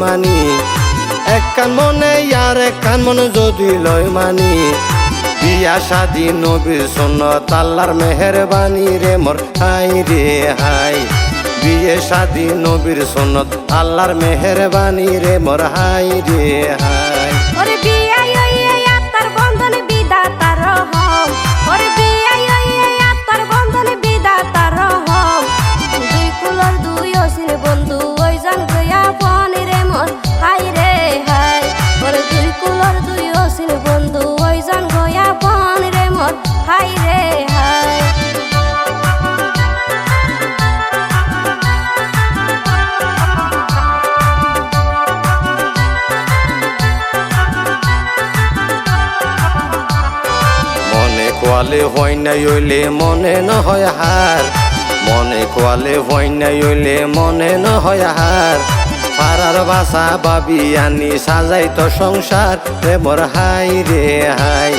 মানি। এক কান মনে ইয়ার এক কান মনে যদি লই মানি। বিয়া শাদি নবীর সন্নত, আল্লাহর মেহরবানি রে মোর হাই রে হাই। বিয়ে শাদি নবীর সন্নত, আল্লাহর মেহরবানি রে মোর হাই রে হাই। ওরে বিয়াই, ওই আত্মার বন্ধন বিধাতার রহম। ওরে বিয়াই কোয়ালে হয় নাই হইলে মনে ন হয় হার। মনে কোয়ালে হয় নাই হইলে মনে ন হয় হার। পাড়ার বাসা বাবি আনি সাজাই তো সংসার। রে মোর হাই রে হাই।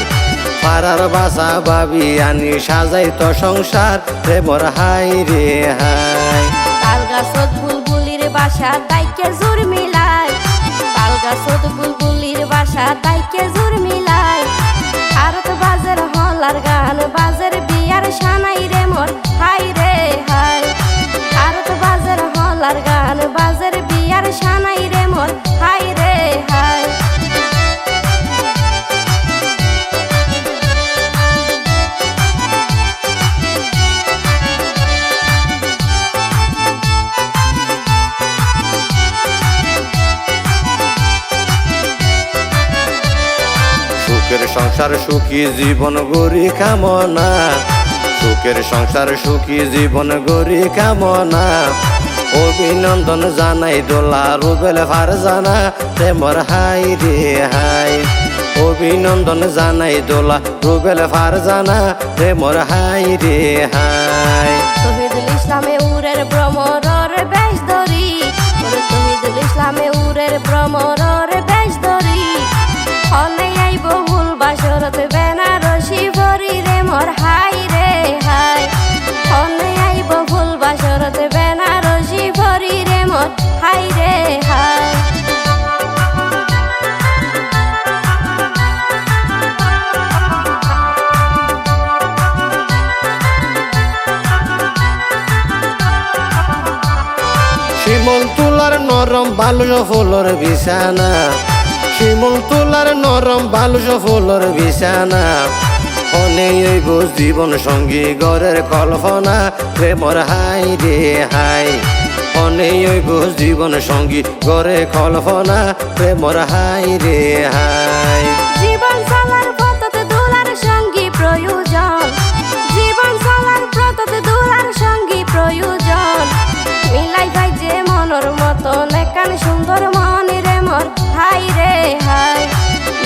পাড়ার বাসা বাবি আনি সাজাই তো সংসার। রে মোর হাই রে হাই। বাসা তাইকে জোর মিলাই। তাল মিলাই। আরত বাজার হলার বিয়ার সানাই রে মোর, হাই রে হাই। আরত বাজার হলার গান, বাজার বিয়ার সানাই রে হাই রে হাই। সংসার, সুখী জীবন গরি কামনা। সুখের সংসার, সুখী জীবন গরি কামনা। অভিনন্দন জানাই দোলা রুবেল ফার জানা প্রেমর হাই রে হাই। অভিনন্দন জানাই দোলা রুবেল ফার জানা প্রেমর হাই রে হাই। তহিদুল ইসলামে উরের ভ্রমরের বেশ ধরি ওরে তহিদুল ইসলামে উরের ভ্রমরের শিমল তুলার নরম বালুস ফুলর বিছানা। শিমল তুলার বালুস ফুলর বিছানা। অনেক হইব জীবন সঙ্গী গরের কল্পনা। প্রেমর হাই রে হাই। অনেক হইব জীবন সঙ্গী গরে কল্পনা, প্রেমর হাই রে হাই। জীবন চলার পথতে দোলার সঙ্গী প্রয়োজন। জীবন চলার পথতে দোলার সঙ্গী প্রয়োজন। মিলাই ভাই যে মনের মতন একান সুন্দর মনে রে মোর হাই রে হাই।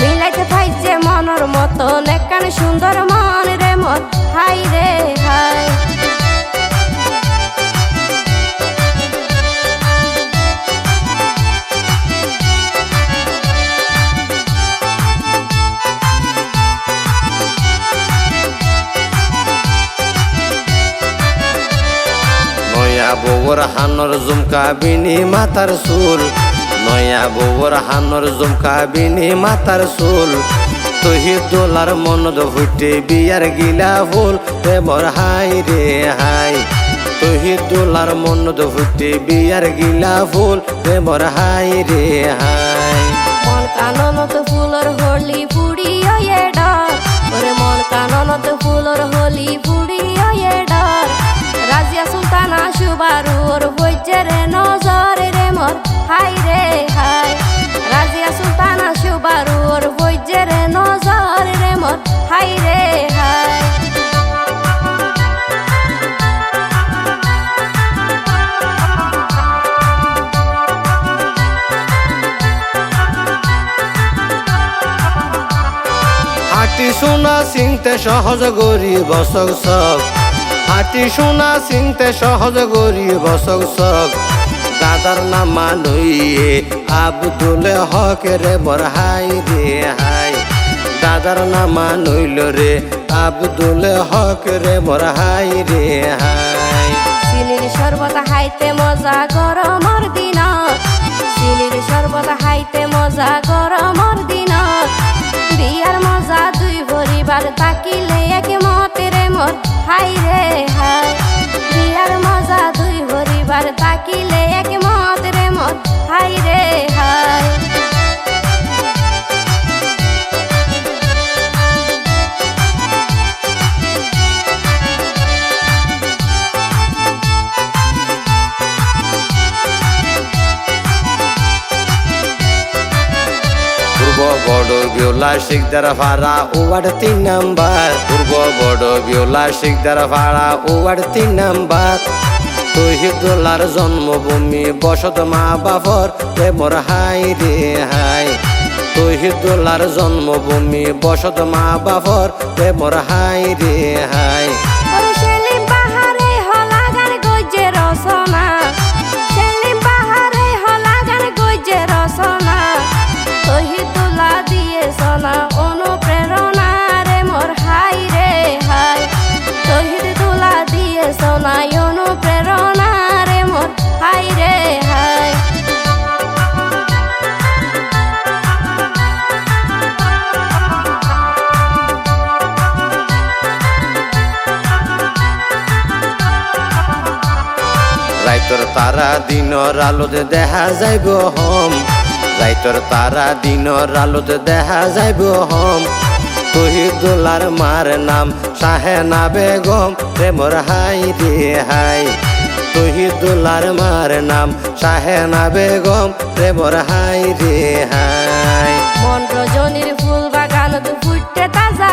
মিলাইতে ভাই যে মনের মতন একান সুন্দর মন রে মোর হাই রে হাই। বউর হানর জুমকা বিনি মাতার চুল নয়া বউর হানর জুমকা বিনি মাতার চুল তহি দোলার মনত ফুটে বিয়ার গিলা ফুল। প্রেমর হাই রে হাই। তহি দোলার মনত ফুটে বিয়ার গিলা ফুল। প্রেমর হাই রে হাই। মন কাননত ফুলর হলি পুড়ি ওয়ে মন কাননত ফুলর হলি পুড়ি সুলতানা সুবারু ওর বৈজরে নজর রে মোর হাই রে হাই রাজিয়া সুলতানা সুবারু ওর বৈজরে নজর রে মোর হাই রে হাই সোনা চিনতে সহজ গরি বসক সক হাটি সোনা চিনতে সহজ গরি বসক সক দাদার নামা নইয়ে আবদুল হক রে বর হাই রে হাই। দাদার নামা নইল রে আবদুল হক রে বর হাই রে হাই। চিনির শরবত হাইতে মজা গরমর দিন। শরবত হাইতে মজা গরমর দিনত বিয়ার মজা দুই পরিবার তাকিলে হাই রে হাই। বিয়ার মজা দুই পরিবার তাকিলে এক মত রে মত। হাই রে হাই। বিওলা শিকদার ভাড়া ওয়ার্ড তিন নাম্বার। পূর্ব বড় বিওলা শিকদার ভাড়া ওয়ার্ড তিন নাম্বার। তহিদুল্লার জন্মভূমি, বসত মা বাবর রে মোর হাই রে হাই। তহিদুল্লার জন্মভূমি, বসত মা বাবর রে মোর হাই রে হাই। তারা দিনর আলোতে দেখা যাইব হম। রাইতর তারা দিনর আলোতে দেখা যাইব হম। তহিদুল্লার মার নাম শাহেনা বেগম, প্রেমর হাই রে হাই। তহিদুল্লার মার নাম শাহেনা বেগম, প্রেমর হাই রে হাই। মন রজনীর ফুল বাগানত ফুটতে তাজা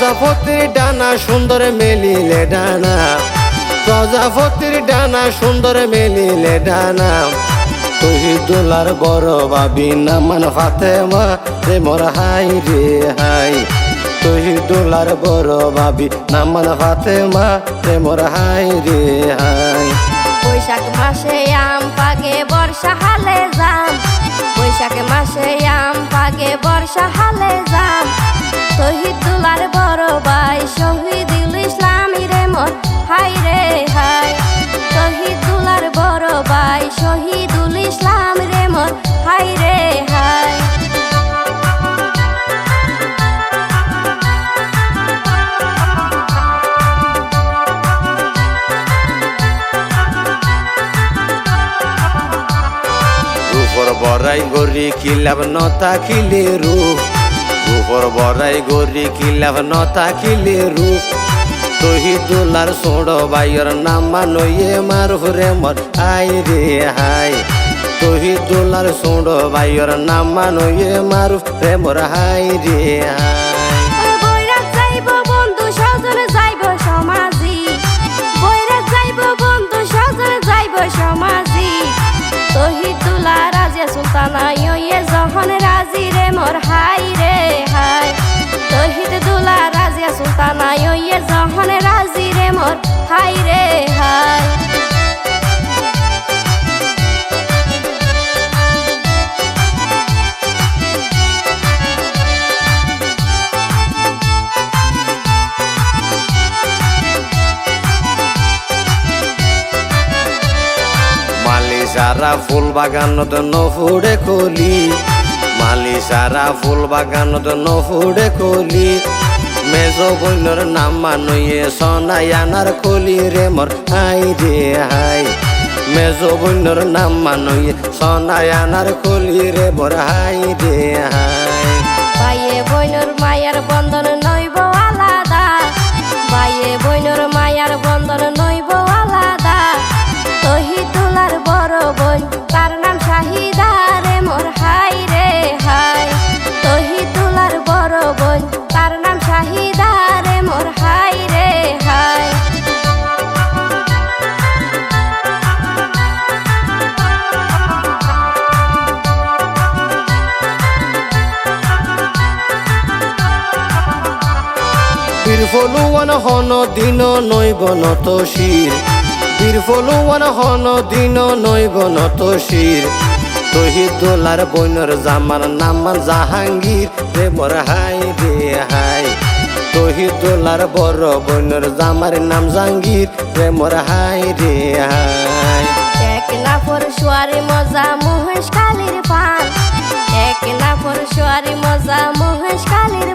প্রজাপতির ডানা সুন্দর মেলিলে ডানা। প্রজাপতির ডানা সুন্দর মেলিলে ডানা। তহিদুলার বড় বাবি নামান ফাতেমা, রে মোর হাই রে হাই। তহিদুলার বড় বাবি নামান ফাতেমা, রে মোর হাই রে হাই। বৈশাখ মাসে আম পাগে বর্ষা হালে যাম বৈশাখ মাসে আম পাগে বর্ষা শহীদুলার বড় ভাই শহীদুল ইসলাম রে মোর হাই রে হাই শহীদুলার বড় ভাই, শহীদুল ইসলাম রে মোর হাই রে হাই বড়াই গরি খিলাব নতা খিলে রূপ। রূপর বড়াই গরি খিলাব নতা খিলে রূপ। তহিদুলার সোড় বাইয়ের নাম মানইয়ে মার রে মর আই রে হাই তহিদুলার সোড় বাইয়ের নাম মানইয়ে মার রে মর হাই রে হাই। সুলতানা ইয়ে যখন রাজি রে মোর হাই রাজে সুলতানা ইয়ে যখন রাজি রে মোর, হাই রে হাই। সারা ফুল বাগানত নফুড়ে কলি। মালি সারা ফুল বাগানত নফুড়ে কলি। মেজ বইনর নাম মানুয়ে সনাই আনার কলি রে মর হাই রে হাই। মেজ বইনর নাম মানুয়ে সনাই আনার কলি রে মর হাই রে হাই। বাইয়ে বইনর মায়ার বন্ধন ফলুয়ান হন দিন নৈব নত শির। বীর হন দিন নৈব নত শির। তহিদ দোলার বইনর জামার নাম জাহাঙ্গীর। রে মোর হাই রে হাই তহিদ দোলার বড় বইনর জামার নাম জাহাঙ্গীর। রে হাই রে হাই মজা মহেশ কালির পান। এক মজা মহেশ কালির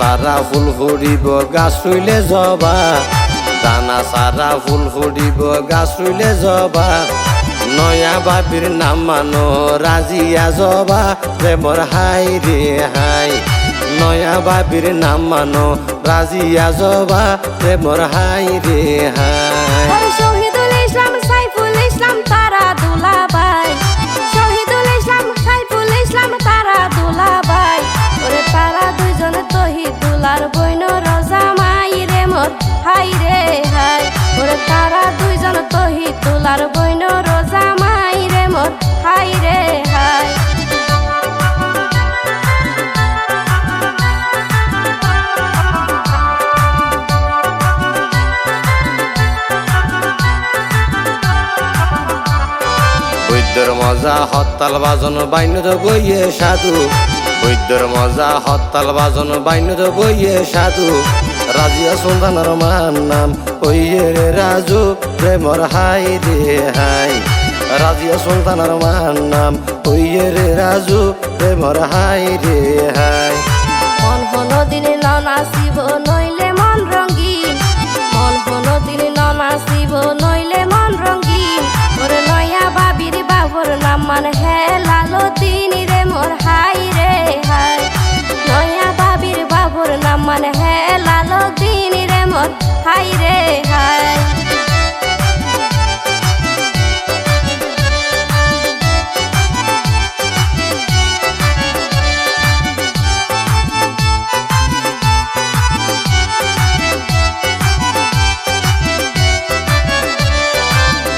সারা ফুল ফুরিব গাছ রইলে জবা। দানা সারা ফুল ফুরিব গাছ রইলে জবা। নয়া বাবির নাম মানো, রাজিয়া জবা। প্রেমর হাই রে হাই, নয়া বাবির নাম মানো, রাজিয়া জবা। প্রেমর হাই রে হাই। হাই রে হাই ওরে তারা দুইজন তহিদ দুলার বইন রোজা মাই রে মোর হাই রে হাই মজা হত্তাল বাজন বাইনত বইয়ে সাধু। বৈদ্যর মজা হত্তাল বাজন বাইনত বইয়ে সাধু। রাজিয়া সুলতানার মান নাম? ওইয়ে রে রাজু, প্রেমর হাই রে হাই রাজিয়া সুলতানার মান নাম? ওইয়ে রে রাজু, প্রেমর হাই রে হাই মন হলো দিন নাচিব নইলে মন রঙ্গিন মন হলো দিন নাচিব নইলে মন রঙ্গিন ওরে নয়া বাবির বাবর নাম মান হে লালো মোর হাই রে হাই।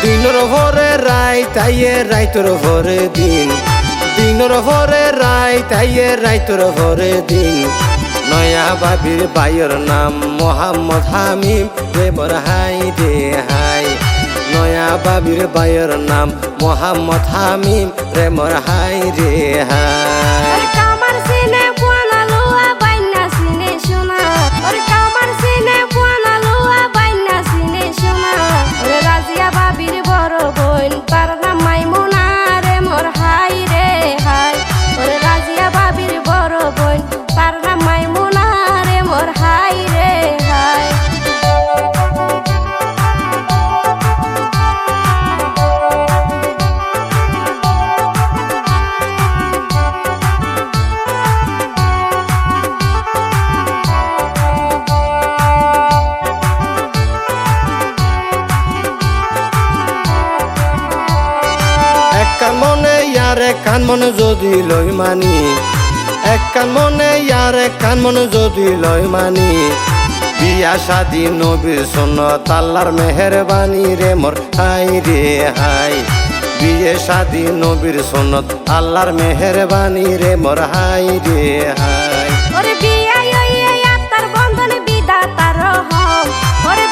দিনর ভরে রাই তাইয়ে রাইতর ভরে দিন। দিনর ভরে রাই তাইয়ে রাইতর ভরে দিন। নয়া বাবির বাইয়ের নাম মোহাম্মদ হামিম। রে বর হাই দে হাই। নয়া বাবির বাইয়ের নাম মোহাম্মদ হামিম। রে মোর হাই রে হাই। ইয়ার কান মনে যদি লই মানি। এক কান মনে ইয়ার কান মনে যদি লই মানি। বিয়া শাদি নবীর সন্নত, আল্লাহর মেহরবানি রে মোর হাই রে হাই। বিয়ে শাদি নবীর সন্নত, আল্লাহর মেহরবানি রে মোর হাই রে হাই। ওরে বিয়াই ওই আত্মার বন্ধন বিদাতার হম। ওরে